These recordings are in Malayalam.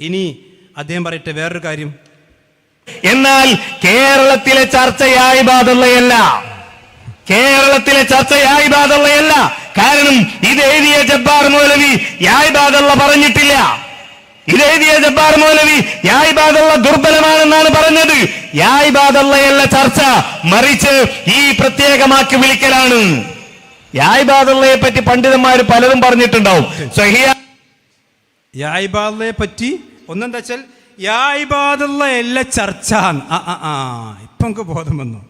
ഇനി അദ്ദേഹം പറയട്ടെ വേറൊരു കാര്യം. എന്നാൽ കേരളത്തിലെ ചർച്ചയായി ബാധുള്ളയല്ല. കേരളത്തിലെ ചർച്ചയായി ബാധുള്ളയല്ല. കാരണം ഇത് എഴുതിയ ജബ്ബാർ മൗലവി യായിബാദുള്ള പറഞ്ഞിട്ടില്ല. ഇത് എഴുതിയ ജബ്ബാർ മൗലവി യായിബാദുള്ള ദുർബലമാണെന്നാണ് പറഞ്ഞത്. യായിബാദുള്ളയല്ല ചർച്ച. മറിച്ച് ഈ പ്രത്യേകമാക്കി വിളിക്കലാണ്. യായ് ബാധുള്ളയെ പറ്റി പണ്ഡിതന്മാർ പലതും പറഞ്ഞിട്ടുണ്ടാവും. സഹിയ യായിബാദയെ പറ്റി ഒന്നെന്താ വെച്ചാൽ യാബാദുള്ള എല്ലാ ചർച്ച ആ ആ ആ ഇപ്പം നമുക്ക് ബോധം വന്നു.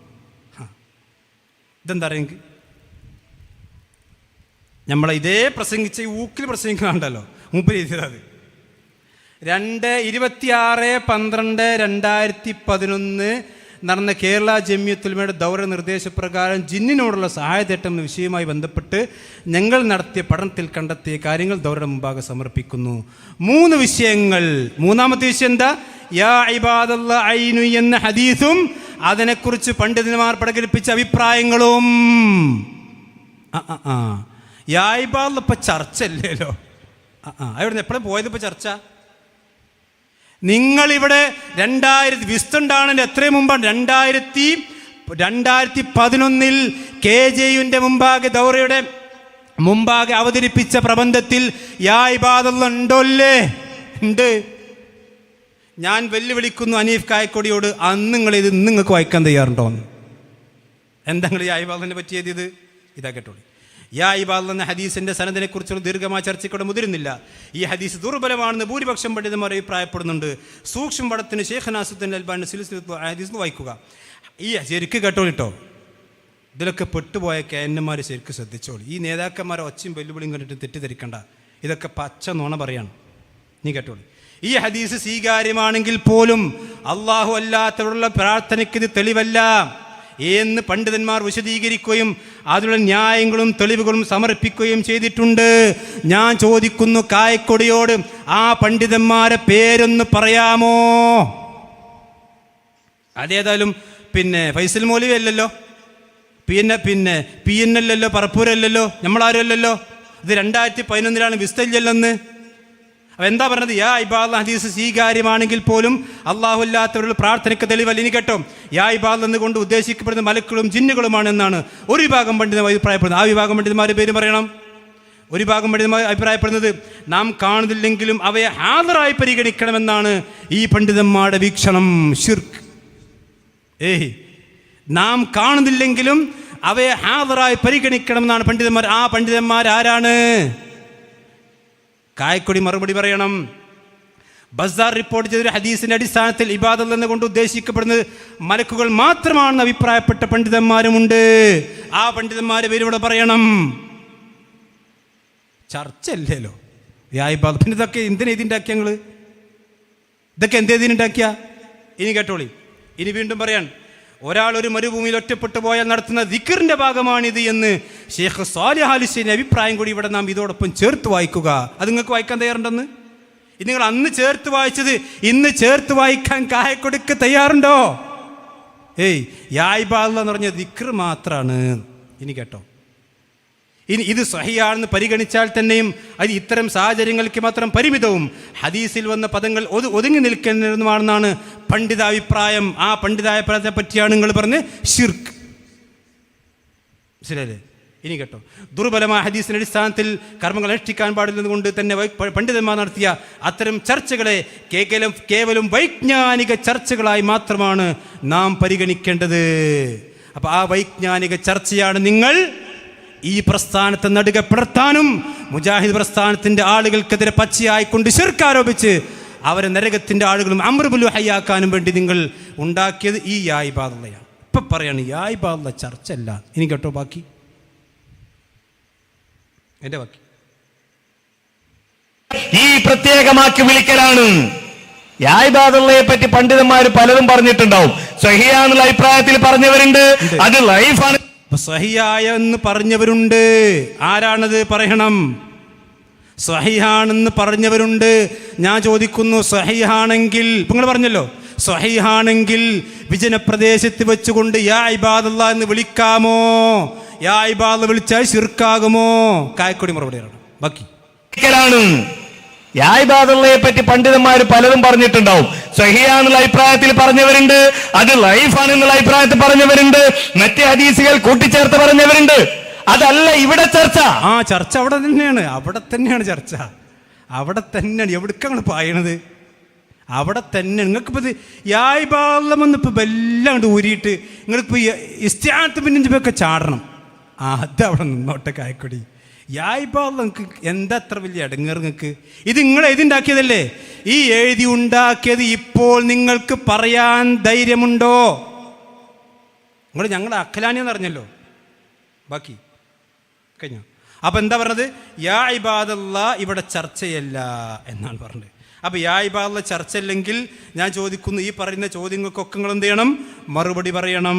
ഇതെന്താ പറയുക നമ്മളെ ഇതേ പ്രസംഗിച്ച ഊക്കിൽ പ്രസംഗിക്കുന്നുണ്ടല്ലോ മുമ്പ് എഴുതിയത് രണ്ട് ഇരുപത്തിയാറ് പന്ത്രണ്ട് രണ്ടായിരത്തി പതിനൊന്ന് നടന്ന കേരള ജമ്യത്തുൽമയുടെ ദൗര നിർദ്ദേശപ്രകാരം ജിന്നിനോടുള്ള സഹായതേട്ടം എന്ന വിഷയവുമായി ബന്ധപ്പെട്ട് ഞങ്ങൾ നടത്തിയ പഠനത്തിൽ കണ്ടെത്തിയ കാര്യങ്ങൾ ദൗരയുടെ മുമ്പാകെ സമർപ്പിക്കുന്നു. മൂന്ന് വിഷയങ്ങൾ. മൂന്നാമത്തെ വിഷയം എന്താ? യാ ഐനു എന്ന ഹദീസും അതിനെക്കുറിച്ച് പണ്ഡിതന്മാർ പ്രകടിപ്പിച്ച അഭിപ്രായങ്ങളും. ആ യായിബാദിൽ ഇപ്പൊ ചർച്ച അല്ലേലോ ആ. ആ അവിടെ എപ്പോഴും പോയത് ഇപ്പൊ ചർച്ച? നിങ്ങളിവിടെ രണ്ടായിരത്തി വിസ്തുണ്ടാണ് എത്രയും മുമ്പാണ് രണ്ടായിരത്തി രണ്ടായിരത്തി പതിനൊന്നിൽ കെ ജെ യുവിന്റെ മുമ്പാകെ ദൗറയുടെ മുമ്പാകെ അവതരിപ്പിച്ച പ്രബന്ധത്തിൽ യായിബാദുള്ള ഉണ്ടോല്ലേ? ഉണ്ട്. ഞാൻ വെല്ലുവിളിക്കുന്നു അനീഫ് കായക്കൊടിയോട് അന്ന് നിങ്ങൾ ഇത് നിങ്ങൾക്ക് വായിക്കാൻ തയ്യാറുണ്ടോ എന്ന് എന്താ നിങ്ങൾ ആയിബാദിനെ പറ്റിയത് ഇത് ഇതാ യാ ഇബാദ് എന്ന ഹദീസിന്റെ സനദിനെ കുറിച്ചുള്ള ദീർഘമായ ചർച്ചയ്ക്കൂടെ മുതിരുന്നില്ല. ഈ ഹദീസ് ദുർബലമാണെന്ന് ഭൂരിപക്ഷം പണ്ഡിതന്മാർ അഭിപ്രായപ്പെടുന്നുണ്ട്. സൂക്ഷ്മ പടത്തിന് ഷേഖ് നാസുദ്ദീൻ അൽബാൻ സിലിസ് ഹദീസ് വായിക്കുക. ഈ ശരിക്ക് കേട്ടോളിട്ടോ? ഇതിലൊക്കെ പെട്ടുപോയ കേന്നന്മാർ ശരിക്കും ശ്രദ്ധിച്ചോളൂ. ഈ നേതാക്കന്മാരെ ഒച്ചയും വെല്ലുവിളിയും കണ്ടിട്ട് തെറ്റിദ്ധരിക്കണ്ട. ഇതൊക്കെ പച്ച നുണ പറയാണ്. നീ കേട്ടോളൂ. ഈ ഹദീസ് സ്വീകാര്യമാണെങ്കിൽ പോലും അള്ളാഹു അല്ലാത്തവരുള്ള പ്രാർത്ഥനയ്ക്ക് ഇത് തെളിവല്ല. എന്ന് പണ്ഡിതന്മാർ വിശദീകരിക്കുകയും അതിനുള്ള ന്യായങ്ങളും തെളിവുകളും സമർപ്പിക്കുകയും ചെയ്തിട്ടുണ്ട്. ഞാൻ ചോദിക്കുന്നു കായക്കൊടിയോട് ആ പണ്ഡിതന്മാരെ പേരൊന്ന് പറയാമോ? അതേതായാലും പിന്നെ ഫൈസൽ മൗലവി അല്ലല്ലോ? പിന്നെ പിന്നെ പി എൻ അല്ലല്ലോ പറപ്പൂരല്ലല്ലോ നമ്മളാരും അല്ലല്ലോ? ഇത് രണ്ടായിരത്തി പതിനൊന്നിലാണ് വിസ്തല്യല്ലെന്ന് അപ്പൊ എന്താ പറഞ്ഞത്? യാ ഇബാദ് ഹദീസ് സ്വീകാര്യമാണെങ്കിൽ പോലും അള്ളാഹു അല്ലാത്തവരുടെ പ്രാർത്ഥനയ്ക്ക് തെളിവല്ല. ഇനി കേട്ടോ. യാ ഇബാദ് എന്നുകൊണ്ട് ഉദ്ദേശിക്കപ്പെടുന്ന മലക്കുകളും ജിന്നുകളുമാണ് എന്നാണ് ഒരു വിഭാഗം പണ്ഡിതന്മാർ അഭിപ്രായപ്പെടുന്നത്. ആ വിഭാഗം പണ്ഡിതന്മാരുടെ പേര് പറയണം. ഒരു ഭാഗം പണ്ഡിതന്മാർ അഭിപ്രായപ്പെടുന്നത് നാം കാണുന്നില്ലെങ്കിലും അവയെ ഹാജറായി പരിഗണിക്കണമെന്നാണ് ഈ പണ്ഡിതന്മാരുടെ വീക്ഷണം. ഷിർക്ക് ഏയ്. നാം കാണുന്നില്ലെങ്കിലും അവയെ ഹാജറായി പരിഗണിക്കണമെന്നാണ് പണ്ഡിതന്മാർ. ആ പണ്ഡിതന്മാർ ആരാണ് കായക്കൊടി മറുപടി പറയണം. ബസാർ റിപ്പോർട്ട് ചെയ്തൊരു ഹദീസിന്റെ അടിസ്ഥാനത്തിൽ ഇബാദൽ എന്നുകൊണ്ട് ഉദ്ദേശിക്കപ്പെടുന്നത് മലക്കുകൾ മാത്രമാണെന്ന് അഭിപ്രായപ്പെട്ട പണ്ഡിതന്മാരുമുണ്ട്. ആ പണ്ഡിതന്മാരെ പേരിവിടെ പറയണം. ചർച്ച അല്ലല്ലോ യായിബാദ് പിന്നെ ഇതൊക്കെ എന്തിനാ ഇതിന്റെ ഞങ്ങൾ ഇതൊക്കെ എന്തേതിനുണ്ടാക്കിയ ഇനി കേട്ടോളി. ഇനി വീണ്ടും പറയാൻ. ഒരാൾ ഒരു മരുഭൂമിയിൽ ഒറ്റപ്പെട്ടു പോയാൽ നടത്തുന്ന ദിക്കറിന്റെ ഭാഗമാണിത് എന്ന് ഷേഖ് സാലിഹ് അഭിപ്രായം കൂടി ഇവിടെ നാം ഇതോടൊപ്പം ചേർത്ത് വായിക്കുക. അത് നിങ്ങൾക്ക് വായിക്കാൻ തയ്യാറുണ്ടെന്ന്? നിങ്ങൾ അന്ന് ചേർത്ത് വായിച്ചത് ഇന്ന് ചേർത്ത് വായിക്കാൻ കായക്കൊടുക്ക് തയ്യാറുണ്ടോ? ഏയ് യായ്ബാദ് എന്ന് പറഞ്ഞ ദിക്കർ മാത്രമാണ് ഇനി കേട്ടോ. ഇനി ഇത് സഹിയാണെന്ന് പരിഗണിച്ചാൽ തന്നെയും അത് ഇത്തരം സാഹചര്യങ്ങൾക്ക് മാത്രം പരിമിതവും. ഹദീസിൽ വന്ന പദങ്ങൾ ഒതു ഒതുങ്ങി നിൽക്കുന്നതുമാണെന്നാണ് പണ്ഡിതാഭിപ്രായം. ആ പണ്ഡിതാഭിപ്രായത്തെ പറ്റിയാണ് നിങ്ങൾ പറഞ്ഞ് ഷിർക്ക് ശരിയല്ലേ ഇനി കേട്ടോ. ദുർബലമായ ഹദീസിന്റെ അടിസ്ഥാനത്തിൽ കർമ്മങ്ങൾ അനുഷ്ഠിക്കാൻ പാടില്ലെന്നുകൊണ്ട് തന്നെ പണ്ഡിതന്മാർ നടത്തിയ അത്തരം ചർച്ചകളെ കേവലം കേവലം വൈജ്ഞാനിക ചർച്ചകളായി മാത്രമാണ് നാം പരിഗണിക്കേണ്ടത്. അപ്പോൾ ആ വൈജ്ഞാനിക ചർച്ചയാണ് നിങ്ങൾ ഈ പ്രസ്ഥാനത്തെ നടുക പിളർത്താനും മുജാഹിദ് പ്രസ്ഥാനത്തിന്റെ ആളുകൾക്കെതിരെ പച്ചയായി പച്ചയായിക്കൊണ്ട് ശിർക്കാരോപിച്ച് അവരെ നരകത്തിന്റെ ആളുകളും അമൃബുലു ഹയ്യാക്കാനും വേണ്ടി നിങ്ങൾ ഉണ്ടാക്കിയത് ഈ യായ്ബാദുള്ളയാണ്. ഇപ്പൊ പറയാണ് യായ്ബാദുള്ള ചർച്ച അല്ല ഇനി കേട്ടോ ബാക്കി? എന്റെ ബാക്കി. ഈ പ്രത്യേകമാക്കി വിളിക്കലാണ്. യായ്ബാദുള്ളയെ പറ്റി പണ്ഡിതന്മാർ പലതും പറഞ്ഞിട്ടുണ്ടാവും. സഹിയാന്നുള്ള അഭിപ്രായത്തിൽ പറഞ്ഞവരുണ്ട്. അത് ലൈഫാണ്. സഹിയായ എന്ന് പറഞ്ഞവരുണ്ട്. ആരാണത് പറയണം? സഹിഹാണെന്ന് പറഞ്ഞവരുണ്ട്. ഞാൻ ചോദിക്കുന്നു സഹിഹാണെങ്കിൽ നിങ്ങൾ പറഞ്ഞല്ലോ സഹിഹാണെങ്കിൽ വിജനപ്രദേശത്ത് വെച്ചുകൊണ്ട് യാ ഇബാദല്ല എന്ന് വിളിക്കാമോ? യാ ഇബാദ് വിളിച്ചാൽ ശിർക്കാകുമോ? കായക്കൊടി മറുപടി ബാക്കി. യായ്ബാദുള്ളയെ പറ്റി പണ്ഡിതന്മാർ പലതും പറഞ്ഞിട്ടുണ്ടാവും. സഹിയാന്നുള്ള അഭിപ്രായത്തിൽ പറഞ്ഞവരുണ്ട് അത് ലൈഫാണെന്നുള്ള അഭിപ്രായത്തിൽ പറഞ്ഞവരുണ്ട് മറ്റേ ഹദീസുകൾ കൂട്ടിച്ചേർത്ത് പറഞ്ഞവരുണ്ട്. അതല്ല ഇവിടെ ചർച്ച. ആ ചർച്ച അവിടെ തന്നെയാണ് അവിടെ തന്നെയാണ് ചർച്ച. അവിടെ തന്നെയാണ് എവിടേക്കാണ് പായണത്? അവിടെ തന്നെ നിങ്ങൾക്കിപ്പോൾ ഇത് യായ്പാലമെന്ന് ഇപ്പോൾ എല്ലാം കൊണ്ട് ഊരിയിട്ട് നിങ്ങളിപ്പോൾ ഇസ്റ്റാത്ത് ഒക്കെ ചാടണം. അത് അവിടെ നിന്നോട്ടെ കായക്കൊടി. യായ്പാല നിങ്ങൾക്ക് എന്താ അത്ര വലിയ അടങ്ങർ നിങ്ങൾക്ക് ഇത് നിങ്ങൾ എഴുതിണ്ടാക്കിയതല്ലേ? ഈ എഴുതി ഉണ്ടാക്കിയത് ഇപ്പോൾ നിങ്ങൾക്ക് പറയാൻ ധൈര്യമുണ്ടോ? നിങ്ങൾ ഞങ്ങളുടെ അഖലാനിയെന്ന് അറിഞ്ഞല്ലോ ബാക്കി കഴിഞ്ഞോ? അപ്പൊ എന്താ പറഞ്ഞത്? യാ ഇബാദല്ല ഇവിടെ ചർച്ചയല്ല എന്നാണ് പറഞ്ഞത്. അപ്പോൾ യാ ഇബാദല്ല ചർച്ചയില്ലെങ്കിൽ ഞാൻ ചോദിക്കുന്നു ഈ പറയുന്ന ചോദ്യങ്ങൾക്കൊക്കെ നിങ്ങൾ എന്ത് ചെയ്യണം? മറുപടി പറയണം.